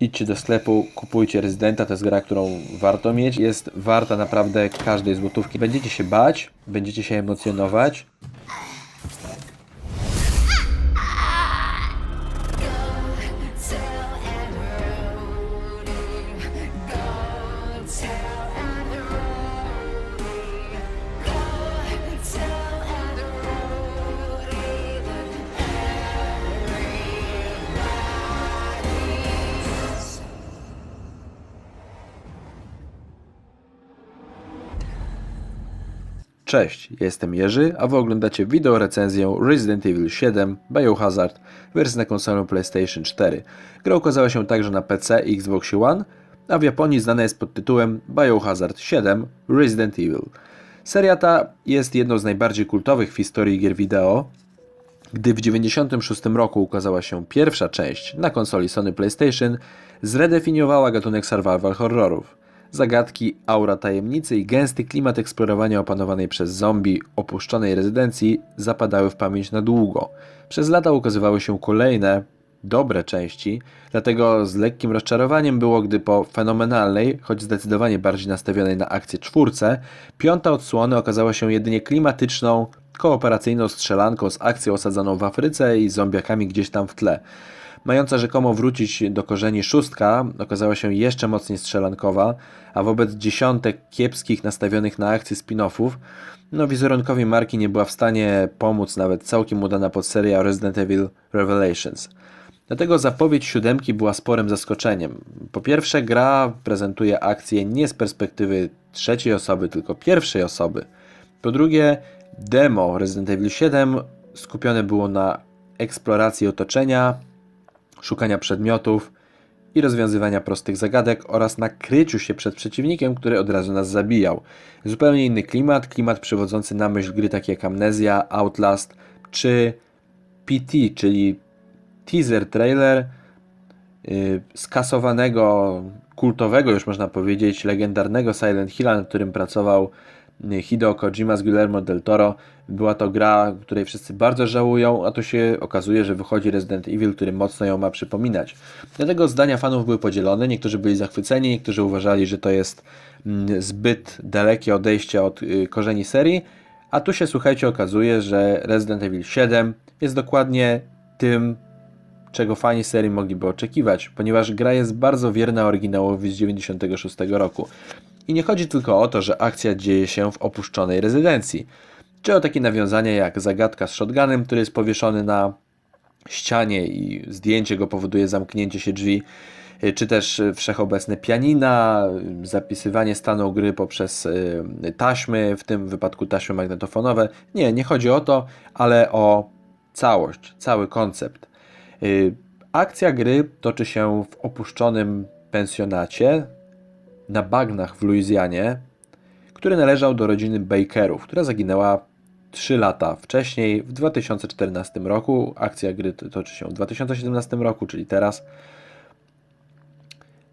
idźcie do sklepu, kupujcie Rezydenta, to jest gra, którą warto mieć. Jest warta naprawdę każdej złotówki. Będziecie się bać, będziecie się emocjonować. Cześć, jestem Jerzy, a wy oglądacie wideo recenzję Resident Evil 7 Biohazard wersji na konsolę PlayStation 4. Gra ukazała się także na PC i Xbox One, a w Japonii znana jest pod tytułem Biohazard 7 Resident Evil. Seria ta jest jedną z najbardziej kultowych w historii gier wideo, gdy w 1996 roku ukazała się pierwsza część na konsoli Sony PlayStation, zredefiniowała gatunek survival horrorów. Zagadki, aura tajemnicy i gęsty klimat eksplorowania opanowanej przez zombie opuszczonej rezydencji zapadały w pamięć na długo. Przez lata ukazywały się kolejne, dobre części, dlatego z lekkim rozczarowaniem było, gdy po fenomenalnej, choć zdecydowanie bardziej nastawionej na akcję czwórce, piąta odsłona okazała się jedynie klimatyczną, kooperacyjną strzelanką z akcją osadzoną w Afryce i zombiakami gdzieś tam w tle. Mająca rzekomo wrócić do korzeni szóstka okazała się jeszcze mocniej strzelankowa, a wobec dziesiątek kiepskich nastawionych na akcję spin-offów, no wizerunkowi marki nie była w stanie pomóc nawet całkiem udana podseria Resident Evil Revelations. Dlatego zapowiedź siódemki była sporym zaskoczeniem. Po pierwsze, gra prezentuje akcję nie z perspektywy trzeciej osoby, tylko pierwszej osoby. Po drugie, demo Resident Evil 7 skupione było na eksploracji otoczenia, szukania przedmiotów i rozwiązywania prostych zagadek oraz na kryciu się przed przeciwnikiem, który od razu nas zabijał. Zupełnie inny klimat, klimat przywodzący na myśl gry takie jak Amnesia, Outlast czy PT, czyli teaser trailer yy, skasowanego, kultowego już można powiedzieć, legendarnego Silent Hilla, nad którym pracował Hideo Kojima z Guillermo del Toro. Była to gra, której wszyscy bardzo żałują, a tu się okazuje, że wychodzi Resident Evil, który mocno ją ma przypominać. Dlatego zdania fanów były podzielone, niektórzy byli zachwyceni, niektórzy uważali, że to jest mm, zbyt dalekie odejście od y, korzeni serii, a tu się słuchajcie okazuje, że Resident Evil 7 jest dokładnie tym, czego fani serii mogliby oczekiwać, ponieważ gra jest bardzo wierna oryginałowi z 96 roku. I nie chodzi tylko o to, że akcja dzieje się w opuszczonej rezydencji, czy o takie nawiązania jak zagadka z shotgunem, który jest powieszony na ścianie i zdjęcie go powoduje zamknięcie się drzwi, y, czy też y, wszechobecne pianina, y, zapisywanie stanu gry poprzez taśmy, w tym wypadku taśmy magnetofonowe. Nie, nie chodzi o to, ale o całość, cały koncept. Akcja gry toczy się w opuszczonym pensjonacie na bagnach w Luizjanie, który należał do rodziny Bakerów, która zaginęła 3 lata wcześniej, w 2014 roku. Akcja gry to- toczy się w 2017 roku, czyli teraz.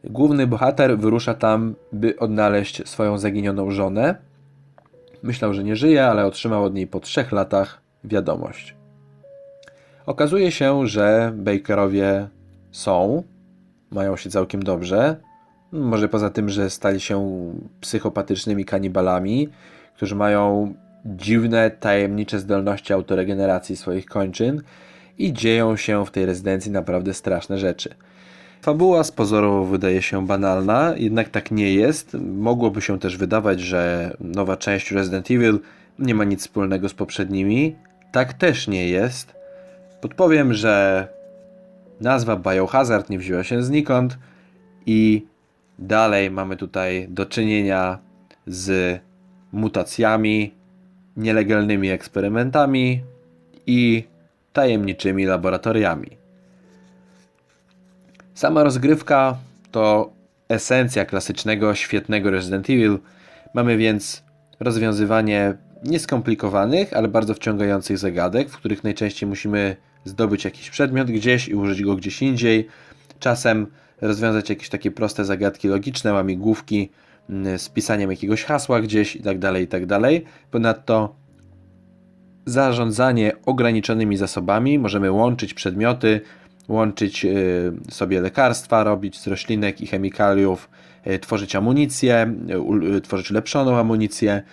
Główny bohater wyrusza tam, by odnaleźć swoją zaginioną żonę. Myślał, że nie żyje, ale otrzymał od niej po 3 latach wiadomość. Okazuje się, że Bakerowie są, mają się całkiem dobrze. Może poza tym, że stali się psychopatycznymi kanibalami, którzy mają dziwne, tajemnicze zdolności autoregeneracji swoich kończyn i dzieją się w tej rezydencji naprawdę straszne rzeczy. Fabuła z pozoru wydaje się banalna, jednak tak nie jest. Mogłoby się też wydawać, że nowa część Resident Evil nie ma nic wspólnego z poprzednimi. Tak też nie jest. Podpowiem, że nazwa Biohazard nie wzięła się znikąd i dalej mamy tutaj do czynienia z mutacjami, nielegalnymi eksperymentami i tajemniczymi laboratoriami. Sama rozgrywka to esencja klasycznego, świetnego Resident Evil. Mamy więc rozwiązywanie nieskomplikowanych, ale bardzo wciągających zagadek, w których najczęściej musimy zdobyć jakiś przedmiot gdzieś i użyć go gdzieś indziej. Czasem rozwiązać jakieś takie proste zagadki logiczne, łamigłówki mm, z pisaniem jakiegoś hasła gdzieś i tak dalej, i tak. Ponadto zarządzanie ograniczonymi zasobami, możemy łączyć przedmioty, łączyć y, sobie lekarstwa, robić z roślinek i chemikaliów, y, tworzyć amunicję, y, tworzyć ulepszoną amunicję.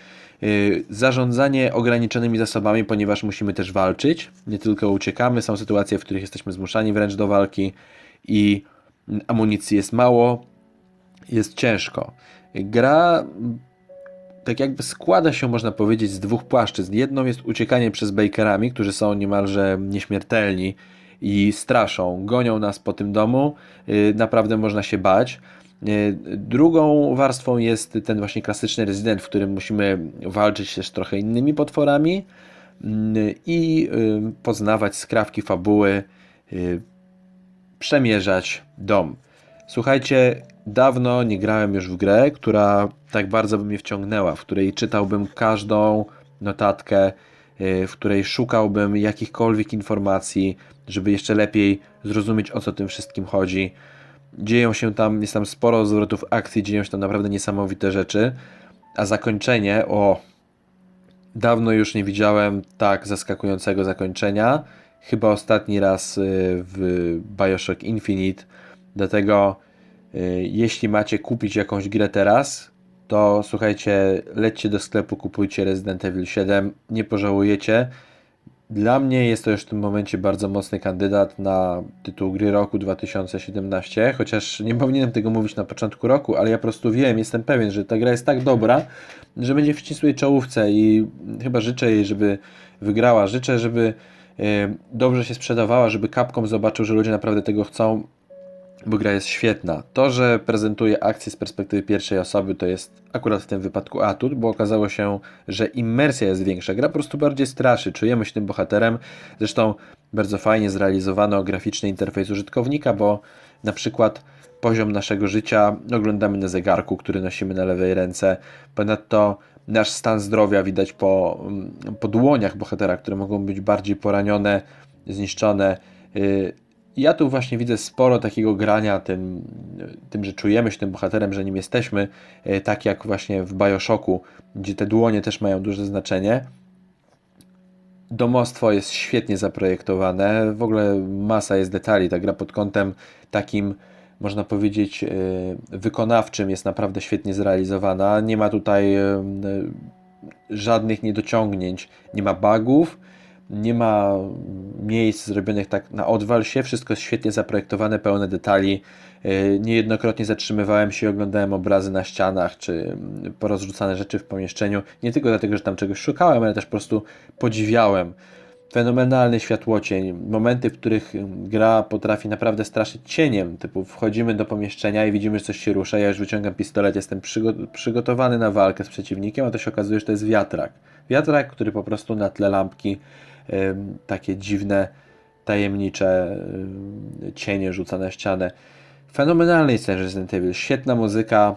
Zarządzanie ograniczonymi zasobami, ponieważ musimy też walczyć, nie tylko uciekamy, są sytuacje, w których jesteśmy zmuszani wręcz do walki i amunicji jest mało, jest ciężko. Gra tak jakby składa się, można powiedzieć, z dwóch płaszczyzn. Jedną jest uciekanie przez bakerami, którzy są niemalże nieśmiertelni i straszą, gonią nas po tym domu, yy, naprawdę można się bać. Yy, Drugą warstwą jest ten właśnie klasyczny rezydent, w którym musimy walczyć też trochę innymi potworami yy, i poznawać skrawki fabuły, przemierzać dom. Słuchajcie, dawno nie grałem już w grę, która tak bardzo by mnie wciągnęła, w której czytałbym każdą notatkę, yy, w której szukałbym jakichkolwiek informacji, żeby jeszcze lepiej zrozumieć o co tym wszystkim chodzi. Dzieją się tam, jest tam sporo zwrotów akcji, dzieją się tam naprawdę niesamowite rzeczy, a zakończenie, o, Dawno już nie widziałem tak zaskakującego zakończenia. Chyba ostatni raz y, w Bioshock Infinite. Dlatego, y, jeśli macie kupić jakąś grę teraz, to słuchajcie, lećcie do sklepu, kupujcie Resident Evil 7. Nie pożałujecie. Dla mnie jest to już w tym momencie bardzo mocny kandydat na tytuł gry roku 2017, chociaż nie powinienem tego mówić na początku roku, ale ja po prostu wiem, jestem pewien, że ta gra jest tak dobra, że będzie w ścisłej czołówce i chyba życzę jej, żeby wygrała. Życzę, żeby dobrze się sprzedawała, żeby Capcom zobaczył, że ludzie naprawdę tego chcą, bo gra jest świetna. To, że prezentuje akcję z perspektywy pierwszej osoby, to jest akurat w tym wypadku atut, bo okazało się, że immersja jest większa. Gra po prostu bardziej straszy, czujemy się tym bohaterem. Zresztą bardzo fajnie zrealizowano graficzny interfejs użytkownika, bo na przykład poziom naszego życia oglądamy na zegarku, który nosimy na lewej ręce. Ponadto nasz stan zdrowia widać po, mm, po dłoniach bohatera, które mogą być bardziej poranione, zniszczone. Ja tu właśnie widzę sporo takiego grania tym, tym, że czujemy się tym bohaterem, że nim jesteśmy, yy, tak jak właśnie w Bioshocku, gdzie te dłonie też mają duże znaczenie. Domostwo jest świetnie zaprojektowane, w ogóle masa jest detali. Ta gra pod kątem takim, można powiedzieć, yy, wykonawczym jest naprawdę świetnie zrealizowana. Nie ma tutaj yy, żadnych niedociągnięć, nie ma bugów, nie ma miejsc zrobionych tak na odwal się, wszystko jest świetnie zaprojektowane, pełne detali. Yy, Niejednokrotnie zatrzymywałem się i oglądałem obrazy na ścianach, czy mm, porozrzucane rzeczy w pomieszczeniu. Nie tylko dlatego, że tam czegoś szukałem, ale też po prostu podziwiałem. Fenomenalny światłocień, momenty, w których ym, gra potrafi naprawdę straszyć cieniem, typu wchodzimy do pomieszczenia i widzimy, że coś się rusza, ja już wyciągam pistolet, jestem przygo- przygotowany na walkę z przeciwnikiem, a to się okazuje, że to jest wiatrak. Wiatrak, który po prostu na tle lampki takie dziwne, tajemnicze cienie rzuca na ścianę. Fenomenalny jest ten Resident Evil, świetna muzyka,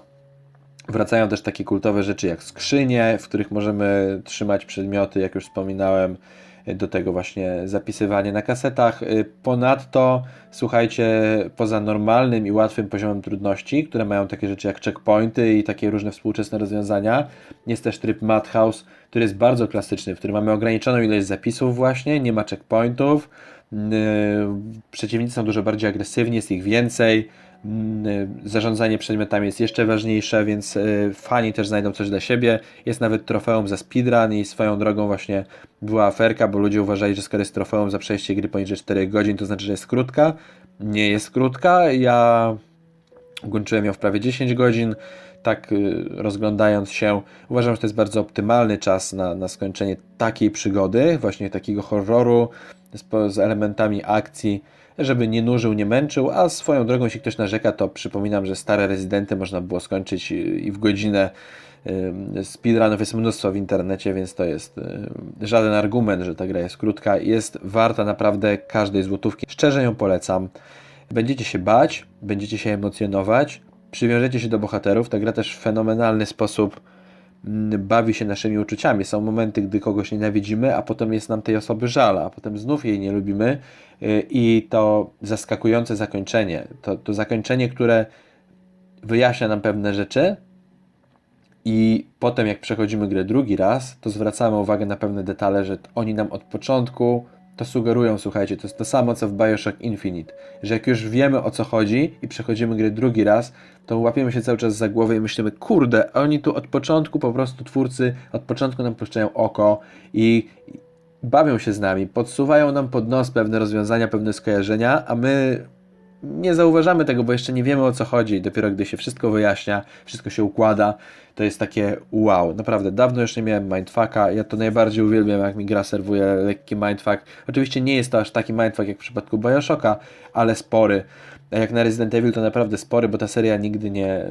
Wracają też takie kultowe rzeczy jak skrzynie, w których możemy trzymać przedmioty, jak już wspominałem, do tego właśnie zapisywanie na kasetach. Y, Ponadto, słuchajcie, poza normalnym i łatwym poziomem trudności, które mają takie rzeczy jak checkpointy i takie różne współczesne rozwiązania, jest też tryb Madhouse, który jest bardzo klasyczny, w którym mamy ograniczoną ilość zapisów właśnie, nie ma checkpointów, yy, przeciwnicy są dużo bardziej agresywni, jest ich więcej, Zarządzanie przedmiotami jest jeszcze ważniejsze, więc y, fani też znajdą coś dla siebie. Jest nawet trofeum za speedrun i swoją drogą właśnie była aferka, bo ludzie uważali, że skoro jest trofeum za przejście gry poniżej 4 godzin, to znaczy, że jest krótka. Nie jest krótka. Ja ukończyłem ją w prawie 10 godzin. Tak y, rozglądając się, uważam, że to jest bardzo optymalny czas na, na skończenie takiej przygody, właśnie takiego horroru z, z elementami akcji, żeby nie nużył, nie męczył, a swoją drogą, jeśli ktoś narzeka, to przypominam, że stare rezydenty można było skończyć y, i w godzinę. Ym, Speedrunów jest mnóstwo w internecie, więc to jest żaden argument, że ta gra jest krótka. Jest warta naprawdę każdej złotówki. Szczerze ją polecam. Będziecie się bać, będziecie się emocjonować, przywiążecie się do bohaterów. Ta gra też w fenomenalny sposób mm, bawi się naszymi uczuciami. Są momenty, gdy kogoś nienawidzimy, a potem jest nam tej osoby żal, a potem znów jej nie lubimy y, i to zaskakujące zakończenie, to, to zakończenie, które wyjaśnia nam pewne rzeczy i potem jak przechodzimy grę drugi raz, to zwracamy uwagę na pewne detale, że oni nam od początku to sugerują, słuchajcie, to jest to samo co w Bioshock Infinite, że jak już wiemy o co chodzi i przechodzimy grę drugi raz, to łapiemy się cały czas za głowę i myślimy, kurde, oni tu od początku po prostu twórcy, od początku nam puszczają oko i bawią się z nami, podsuwają nam pod nos pewne rozwiązania, pewne skojarzenia, a my nie zauważamy tego, bo jeszcze nie wiemy o co chodzi. Dopiero gdy się wszystko wyjaśnia, wszystko się układa, to jest takie wow. Naprawdę, dawno już nie miałem mindfucka. Ja to najbardziej uwielbiam, jak mi gra serwuje lekki mindfuck. Oczywiście nie jest to aż taki mindfuck jak w przypadku Bioshocka, ale spory. A jak na Resident Evil to naprawdę spory, bo ta seria nigdy nie,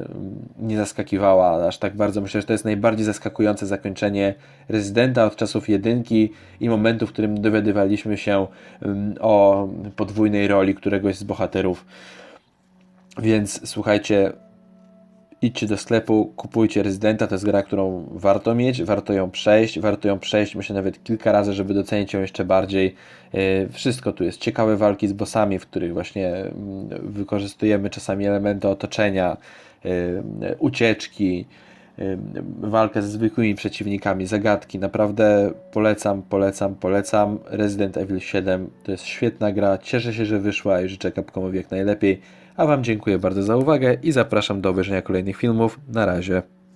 nie zaskakiwała aż tak bardzo. Myślę, że to jest najbardziej zaskakujące zakończenie Residenta od czasów jedynki i momentu, w którym dowiadywaliśmy się ym, o podwójnej roli któregoś z bohaterów. Więc słuchajcie, idźcie do sklepu, kupujcie Rezydenta, to jest gra, którą warto mieć, warto ją przejść, warto ją przejść, myślę nawet kilka razy, żeby docenić ją jeszcze bardziej. Yy, Wszystko tu jest, ciekawe walki z bossami, w których właśnie mm, wykorzystujemy czasami elementy otoczenia, yy, ucieczki, yy, walkę ze zwykłymi przeciwnikami, zagadki. Naprawdę polecam, polecam, polecam. Resident Evil 7 to jest świetna gra. Cieszę się, że wyszła i życzę Capcomowi jak najlepiej. A Wam dziękuję bardzo za uwagę i zapraszam do obejrzenia kolejnych filmów. Na razie.